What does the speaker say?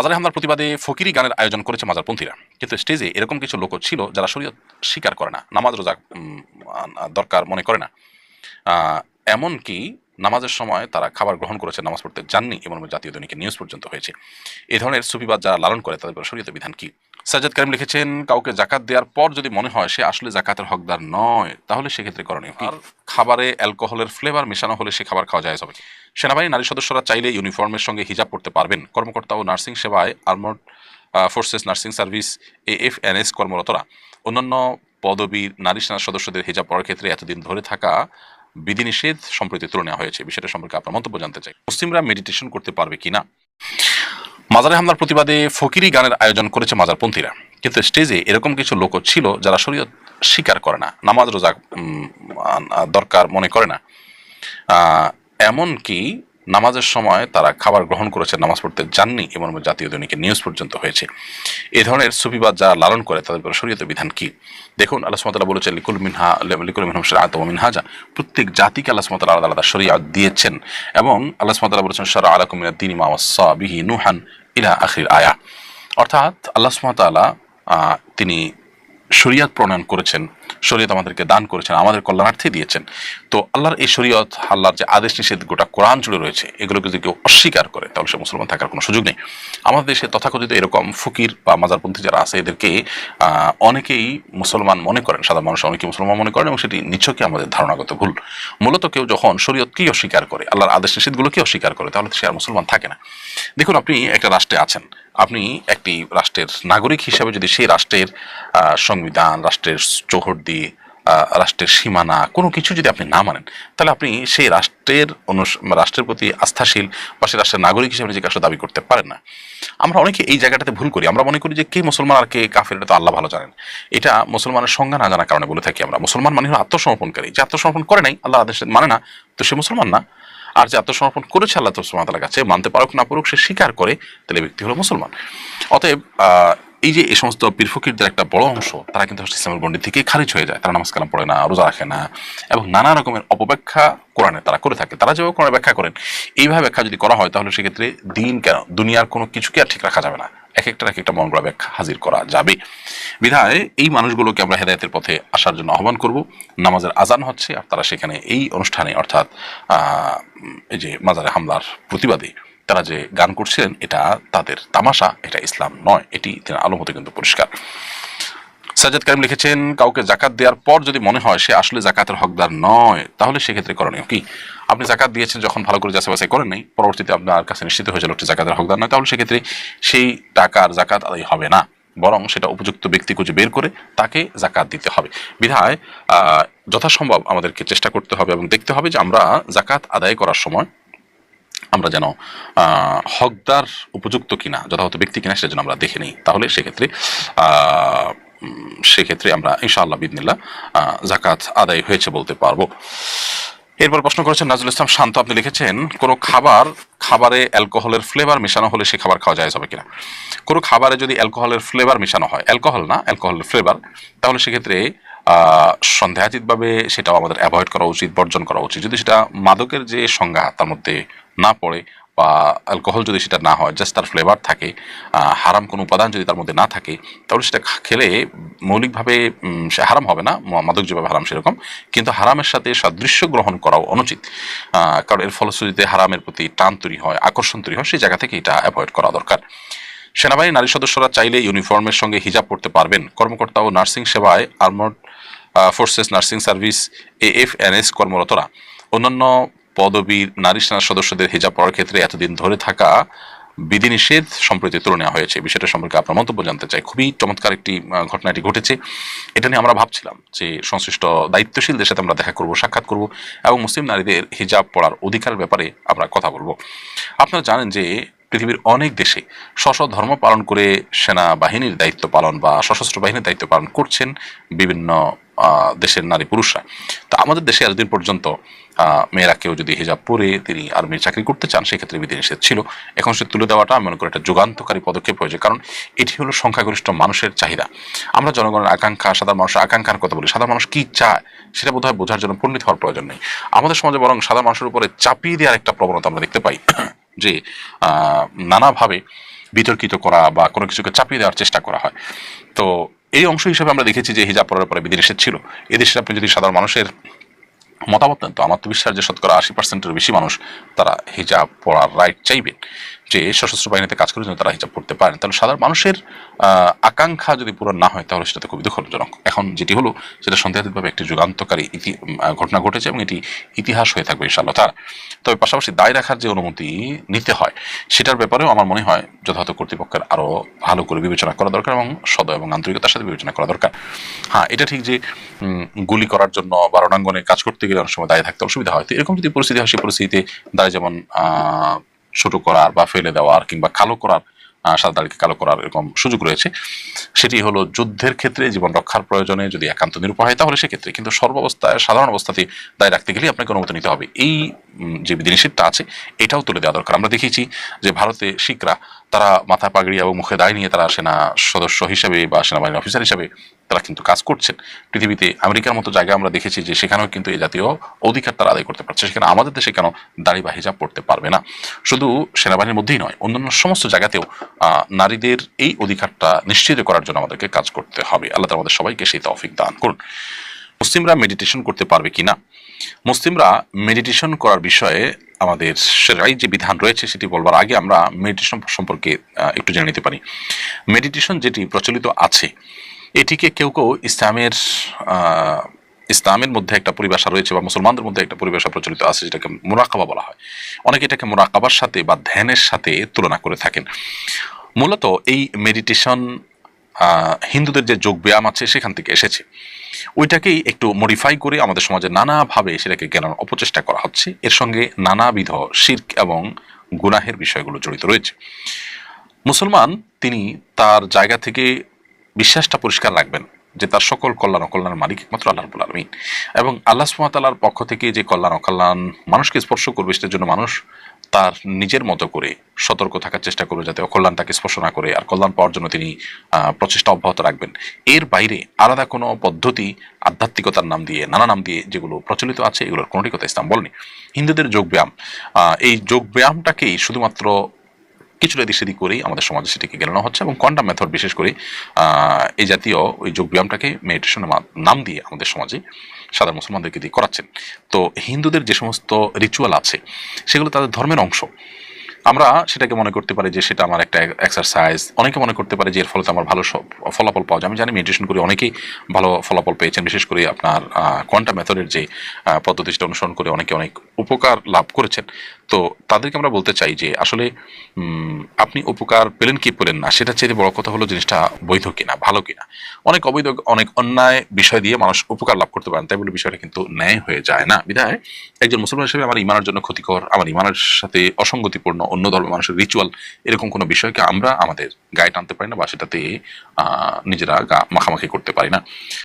মাজারে হামলার প্রতিবাদে ফকিরি গানের আয়োজন করেছে মাজারপন্থীরা। কিন্তু স্টেজে এরকম কিছু লোক ছিল যারা শরীয়ত স্বীকার করে না, নামাজ রোজা দরকার মনে করে না। এমন এমনকি নামাজের সময় তারা খাবার গ্রহণ করেছে, নামাজ পড়তে যাননি এবং জাতীয় দৈনিকের নিউজ পর্যন্ত হয়েছে। এ ধরনের সুফিবাদ যারা লালন করে, তাদের শরীয়ত বিধান কি? সাজ্জাদ কারিম লিখেছেন কাউকে জাকাত দেওয়ার পর যদি মনে হয় সে আসলে জাকাতের হকদার নয় তাহলে সেক্ষেত্রে করণীয় আর খাবারে অ্যালকোহলের ফ্লেভার মেশানো হলে সে খাবার খাওয়া যায় হবে সেনাবাহিনী নারী সদস্যরা চাইলে ইউনিফর্মের সঙ্গে হিজাব পড়তে পারবেন। কর্মকর্তা ও নার্সিং সেবায় armed forces nursing service AFNS কর্মরতরা। অন্যান্য পদবীর নারী সেনা সদস্যদের হিজাব পড়ার ক্ষেত্রে এতদিন ধরে থাকা বিধিনিষেধ সম্প্রতি তুলে নেওয়া হয়েছে। বিষয়টা সম্পর্কে আপনার মন্তব্য জানতে চাই। মুসলিমরা মেডিটেশন করতে পারবে কিনা? মাজারে হামলার প্রতিবাদে ফকিরি গানের আয়োজন করেছে মাজারপন্থীরা। কিন্তু স্টেজে এরকম কিছু লোক ছিল যারা শরীয়ত স্বীকার করে না নামাজ রোজা দরকার মনে করে না। আহ, এমনকি নামাজের সময় তারা খাবার গ্রহণ করেছে নামাজ পড়তে যাননি এমন জাতীয় দৈনিকে নিউজ পর্যন্ত হয়েছে। এ ধরনের সুফিবাদ যারা লালন করে তাদের উপর শরীয়তের বিধান কি? দেখুন আল্লাহ সুমতাল্লাহ বলেছেন লিকুল মিনহা লিকুল মিনহম শরিয়াত ওয়া মিনহাজা। প্রত্যেক জাতিকে আল্লাহ সুমতাল্লাহ আলাদা আলাদা শরিয়াত দিয়েছেন এবং আল্লাহ সুমতাল্লাহ বলেছেন শরা আলাকুম মিনাদ দীনি মা ওয়াসা বিহি নুহান। ইলা আখির আয়া। অর্থাৎ আল্লাহ সুমতালা তিনি শরিয়াত প্রণয়ন করেছেন। শরীয়ত আমাদেরকে দান করেছেন, আমাদের কল্যাণার্থে দিয়েছেন। তো আল্লাহর এই শরীয়ত, আল্লাহর যে আদেশ নিষেধ, গোটা কোরআন জুড়ে রয়েছে, এগুলোকে যদি কেউ অস্বীকার করে, তাহলে সে মুসলমান থাকার কোনো সুযোগ নেই। আমাদের দেশে তথাকথিত এরকম ফকির বা মাজারপন্থী যারা আছে, এদেরকে অনেকেই মুসলমান মনে করেন, সাধারণ মানুষ অনেকেই মুসলমান মনে করেন, এবং সেটি নিছকই আমাদের ধারণাগত ভুল। মূলত কেউ যখন শরীয়তকেই অস্বীকার করে, আল্লাহর আদেশ নিষেধগুলোকে অস্বীকার করে, তাহলে সে আর মুসলমান থাকে না। দেখুন, আপনি একটা রাষ্ট্রে আছেন, আপনি একটি রাষ্ট্রের নাগরিক হিসাবে যদি সেই রাষ্ট্রের সংবিধান, রাষ্ট্রের চৌহদ্দি আহ, রাষ্ট্রের সীমানা কোনো কিছু যদি আপনি না মানেন তাহলে আপনি সেই রাষ্ট্রের অনুস রাষ্ট্রের প্রতি আস্থাশীল বা সেই রাষ্ট্রের নাগরিক হিসেবে নিজেকে আসলে দাবি করতে পারেন না। আমরা অনেকে এই জায়গাটাতে ভুল করি। আমরা মনে করি যে কে মুসলমান আর কে কাফের এটা তো আল্লাহ ভালো জানেন। এটা মুসলমানের সংজ্ঞা না জানার কারণে বলে থাকি আমরা। মুসলমান মানে হলো আত্মসমর্পণকারী। যে আত্মসমর্পণ করে নাই আল্লাহ আদেশ মানে না তো সে মুসলমান না। আর যে আত্মসমর্পণ করেছে আল্লাহ সুবহানাহু কাছে মানতে পারুক না পারুক সে স্বীকার করে তাহলে ব্যক্তি হলো মুসলমান। অতএব এই যে এই সমস্ত পীর ফকিরদের একটা বড় অংশ, তারা কিন্তু ইসলামের গণ্ডি থেকে খারিজ হয়ে যায়। তারা নামাজ কালাম পড়ে না, রোজা রাখে না এবং নানা রকমের অপব্যাখ্যা কোরআনে তারা করে থাকে। তারা যেভাবে কোরআনে ব্যাখ্যা করেন, এইভাবে ব্যাখ্যা যদি করা হয়, তাহলে সেক্ষেত্রে দিন কেন, দুনিয়ার কোনো কিছুকে আর ঠিক রাখা যাবে না। এক একটা এক একটা মন গড়া ব্যাখ্যা হাজির করা যাবে। বিধায় এই মানুষগুলোকে আমরা হেদায়তের পথে আসার জন্য আহ্বান করব। নামাজের আজান হচ্ছে, আর তারা সেখানে এই অনুষ্ঠানে, অর্থাৎ এই যে মাজারে হামলার প্রতিবাদে তারা যে গান করছিলেন, এটা তাদের তামাশা, এটা ইসলাম নয়। এটি তিনি আলোমতে কিন্তু পরিষ্কার। সাজ্জাদ কারিম লিখেছেন, কাউকে জাকাত দেওয়ার পর যদি মনে হয় সে আসলে জাকাতের হকদার নয়, তাহলে সেক্ষেত্রে করণীয় কি? আপনি জাকাত দিয়েছেন যখন ভালো করে যাচাই করেন নাই, পরবর্তীতে আপনার কাছে নিশ্চিত হয়েছে লোকটি জাকাতের হকদার নয়, তাহলে সেক্ষেত্রে সেই টাকার জাকাত আদায় হবে না। বরং সেটা উপযুক্ত ব্যক্তি খুঁজে বের করে তাকে জাকাত দিতে হবে। বিধায় যথাসম্ভব আমাদেরকে চেষ্টা করতে হবে এবং দেখতে হবে যে আমরা জাকাত আদায় করার সময় আমরা যেন হকদার উপযুক্ত কিনা যথাযথ ব্যক্তি কিনা সেটা যেন আমরা দেখে নিই তাহলে সেক্ষেত্রে সেক্ষেত্রে আমরা ইনশাআল্লাহ বিদিনিল্লাহ আহ, জাকাত আদায় হয়েছে বলতে পারব। এরপর প্রশ্ন করেছেন নাজুল ইসলাম শান্ত আপনি লিখেছেন কোনো খাবার খাবারে অ্যালকোহলের ফ্লেভার মেশানো হলে সে খাবার খাওয়া যায় হবে কিনা? কোনো খাবারে যদি অ্যালকোহলের ফ্লেভার মেশানো হয় অ্যালকোহল না অ্যালকোহলের ফ্লেভার তাহলে সেক্ষেত্রে সন্দেহাতীতভাবে সেটাও আমাদের অ্যাভয়েড করা উচিত বর্জন করা উচিত। যদি সেটা মাদকের যে সংজ্ঞা তার মধ্যে না পড়ে বা অ্যালকোহল যদি সেটা না হয় জাস্ট তার ফ্লেভার থাকে হারাম কোনো উপাদান যদি তার মধ্যে না থাকে, তাহলে সেটা খেলে মৌলিকভাবে সে হারাম হবে না মাদক যেভাবে হারাম সেরকম, কিন্তু হারামের সাথে সাদৃশ্য গ্রহণ করাও অনুচিত। কারণ এর ফলশ্রুতিতে হারামের প্রতি টান তৈরি হয়, আকর্ষণ তৈরি হয়, সেই জায়গা থেকে এটা অ্যাভয়েড করা দরকার। সেনাবাহিনী নারী সদস্যরা চাইলে ইউনিফর্মের সঙ্গে হিজাব পড়তে পারবেন। কর্মকর্তা ও নার্সিং সেবায় armed forces nursing service A AFNS কর্মরতরা। অন্যান্য পদবীর নারী সেনা সদস্যদের হিজাব পড়ার ক্ষেত্রে এতদিন ধরে থাকা বিধিনিষেধ সম্প্রতি তুলে নেওয়া হয়েছে। বিষয়টা সম্পর্কে আপনার মন্তব্য জানতে চাই। খুবই চমৎকার একটি ঘটনাটি ঘটেছে। এটা নিয়ে আমরা ভাবছিলাম যে সংশ্লিষ্ট দায়িত্বশীলদের সাথে আমরা দেখা করব, সাক্ষাৎ করব এবং মুসলিম নারীদের হিজাব পড়ার অধিকারের ব্যাপারে আমরা কথা বলব। আপনারা জানেন যে পৃথিবীর অনেক দেশে স্ব ধর্ম পালন করে সেনাবাহিনীর দায়িত্ব পালন বা সশস্ত্র বাহিনীর দায়িত্ব পালন করছেন বিভিন্ন দেশের নারী পুরুষরা। তো আমাদের দেশে এতদিন পর্যন্ত মেয়েরা কেউ যদি হিজাব পরে তিনি আর্মির চাকরি করতে চান, সেক্ষেত্রে বিধিনিষেধ ছিল। এখন সে তুলে দেওয়াটা আমি মনে করি একটা যুগান্তকারী পদক্ষেপ হয়েছে, কারণ এটি হলো সংখ্যাগরিষ্ঠ মানুষের চাহিদা। আমরা জনগণের আকাঙ্ক্ষা, সাধারণ মানুষের আকাঙ্ক্ষার কথা বলি। সাধারণ মানুষ কি চায়, সেটা বোধহয় বোঝার জন্য পণ্ডিত হওয়ার প্রয়োজন নেই। আমাদের সমাজে বরং সাধারণ মানুষের উপরে চাপিয়ে দেওয়ার একটা প্রবণতা আমরা দেখতে পাই, যে নানাভাবে বিতর্কিত করা বা কোনো কিছুকে চাপিয়ে দেওয়ার চেষ্টা করা হয়। তো এই অংশ হিসেবে আমরা দেখেছি যে হিজাব পরার পরে বিধিনিষেধ ছিল। এদেশে আপনি যদি সাধারণ মানুষের মতামত নেন। তো আমার তো বিশ্বাস যে শতকরা আশি পার্সেন্টের বেশি মানুষ তারা হিজাব পড়ার রাইট চাইবেন যে সশস্ত্র বাহিনীতে কাজ জন্য তারা হিজাব পড়তে পারেন। তাহলে সাধারণ মানুষের আকাঙ্ক্ষা যদি পূরণ না হয় তাহলে সেটা তো খুবই দুঃখজনক। এখন যেটি হলো সেটা সন্দেহাতীতভাবে একটি যুগান্তকারী ইতি ঘটনা ঘটেছে এবং এটি ইতিহাস হয়ে থাকবে ইনশাআল্লাহ তার। তবে পাশাপাশি দায় রাখার যে অনুমতি নিতে হয় সেটার ব্যাপারেও আমার মনে হয় যথাযথ কর্তৃপক্ষের আরও ভালো করে বিবেচনা করা দরকার এবং সদ এবং আন্তরিকতার সাথে বিবেচনা করা দরকার। হ্যাঁ এটা ঠিক যে গুলি করার জন্য বা রণাঙ্গনে কাজ করতে গেলে অনেক সময় দায় থাকতে অসুবিধা হয়। তো এরকম যদি পরিস্থিতি হয়, সেই পরিস্থিতিতে দায় যেমন ছোট করার বা ফেলে দেওয়ার কিংবা কালো করার সাদা দাড়িকে কালো করার এরকম সুযোগ রয়েছে। সেটি হলো যুদ্ধের ক্ষেত্রে জীবন রক্ষার প্রয়োজনে যদি একান্ত নিরূপণ হয়, তাহলে সেক্ষেত্রে কিন্তু সর্বাবস্থায়, সাধারণ অবস্থাতে দায় রাখতে গেলে আপনাকে অনুমতি নিতে হবে। এই যে বিধিনিষেধটা আছে, এটাও তুলে দেওয়া দরকার। আমরা দেখেছি যে ভারতে শিখরা, তারা মাথা পাগড়ি এবং মুখে দায় নিয়ে তারা সেনা সদস্য হিসেবে বা সেনাবাহিনীর অফিসার হিসেবে তারা কিন্তু কাজ করছেন। পৃথিবীতে আমেরিকার মতো জায়গায় আমরা দেখেছি যে সেখানেও কিন্তু এই জাতীয় অধিকার তারা আদায় করতে পারছে। সেখানে আমাদের দেশে কেন দাড়ি বা হিজাব পড়তে পারবে না? শুধু সেনাবাহিনীর মধ্যেই নয়, অন্যান্য সমস্ত জায়গাতেও নারীদের এই অধিকারটা নিশ্চিত করার জন্য আমাদেরকে কাজ করতে হবে। আল্লাহ আমাদের সবাইকে সেই তৌফিক দান করুন। মুসলিমরা মেডিটেশন করতে পারবে কিনা মুসলিমরা মেডিটেশন করার বিষয়ে আমাদের সেরাই যে বিধান রয়েছে সেটি বলবার আগে আমরা মেডিটেশন সম্পর্কে একটু জেনে নিতে পারি। মেডিটেশন যেটি প্রচলিত আছে এটিকে কেউ কেউ ইসলামের ইসলামের মধ্যে একটা পরিভাষা রয়েছে বা মুসলমানদের মধ্যে একটা পরিভাষা প্রচলিত আছে যেটাকে মুরাকাবা বলা হয়। অনেকে এটাকে মুরাকাবার সাথে বা ধ্যানের সাথে তুলনা করে থাকেন। মূলত এই মেডিটেশন হিন্দুদের যে যোগ ব্যায়াম আছে সেখান থেকে এসেছে। ওইটাকেই একটু মডিফাই করে আমাদের সমাজে নানাভাবে সেটাকে জ্ঞানের অপচেষ্টা করা হচ্ছে। এর সঙ্গে নানাবিধ শির্ক এবং গুনাহের বিষয়গুলো জড়িত রয়েছে। মুসলমান, তিনি তার জায়গা থেকে বিশ্বাসটা পরিষ্কার রাখবেন যে তার সকল কল্যাণ অকল্যাণের মালিক একমাত্র আল্লাহ রবুল আলমিন। এবং আল্লাহ সুমাতালার পক্ষ থেকে যে কল্যাণ অকল্যাণ মানুষকে স্পর্শ করবে সেটার জন্য মানুষ তার নিজের মতো করে সতর্ক থাকার চেষ্টা করবে যাতে অকল্যাণ তাকে স্পর্শ না করে আর কল্যাণ পাওয়ার জন্য তিনি প্রচেষ্টা অব্যাহত রাখবেন। এর বাইরে আলাদা কোনো পদ্ধতি আধ্যাত্মিকতার নাম দিয়ে, নানা নাম দিয়ে যেগুলো প্রচলিত আছে, এগুলোর কোনোটি কথা ইসলাম বলেনি। হিন্দুদের যোগব্যায়াম এই যোগব্যায়ামটাকেই শুধুমাত্র কিছুটা দিক সেদিক করেই আমাদের সমাজে সেটিকে গেলানো হচ্ছে এবং কোয়ান্টাম মেথড বিশেষ করে এই জাতীয় ওই যোগ ব্যায়ামটাকে মেডিটেশনের নাম দিয়ে আমাদের সমাজে সাধারণ মুসলমানদেরকে দিয়ে করাচ্ছেন। তো হিন্দুদের যে সমস্ত রিচুয়াল আছে সেগুলো তাদের ধর্মের অংশ। আমরা সেটাকে মনে করতে পারি যে সেটা আমার একটা এক্সারসাইজ অনেকে মনে করতে পারে যে এর ফলে তো আমার ভালো ফলাফল পাওয়া যায়। আমি জানি মেডিটেশন করে অনেকেই ভালো ফলাফল পেয়েছেন বিশেষ করে আপনার কোয়ান্টাম মেথডের যে আহ, পদ্ধতি সেটা অনুসরণ করে অনেকে অনেক উপকার লাভ করেছেন। তো তাদেরকে আমরা বলতে চাই যে আসলে আপনি উপকার পেলেন কি পেলেন না? সেটা চেয়ে বড় কথা হলো জিনিসটা বৈধ কিনা, ভালো কিনা? অনেক অবৈধ, অনেক অন্যায় বিষয় দিয়ে মানুষ উপকার লাভ করতে পারেন, তাই বলে বিষয়টা কিন্তু ন্যায় হয়ে যায় না। বিধায় একজন মুসলমান হিসেবে আমার ইমানের জন্য ক্ষতিকর, আমার ইমানের সাথে অসঙ্গতিপূর্ণ, অন্য ধর্মের মানুষের রিচুয়াল এরকম কোনো বিষয়কে আমরা আমাদের গায়ে টানতে পারি না বা সেটাতে নিজেরা গা মাখামাখি করতে পারি না।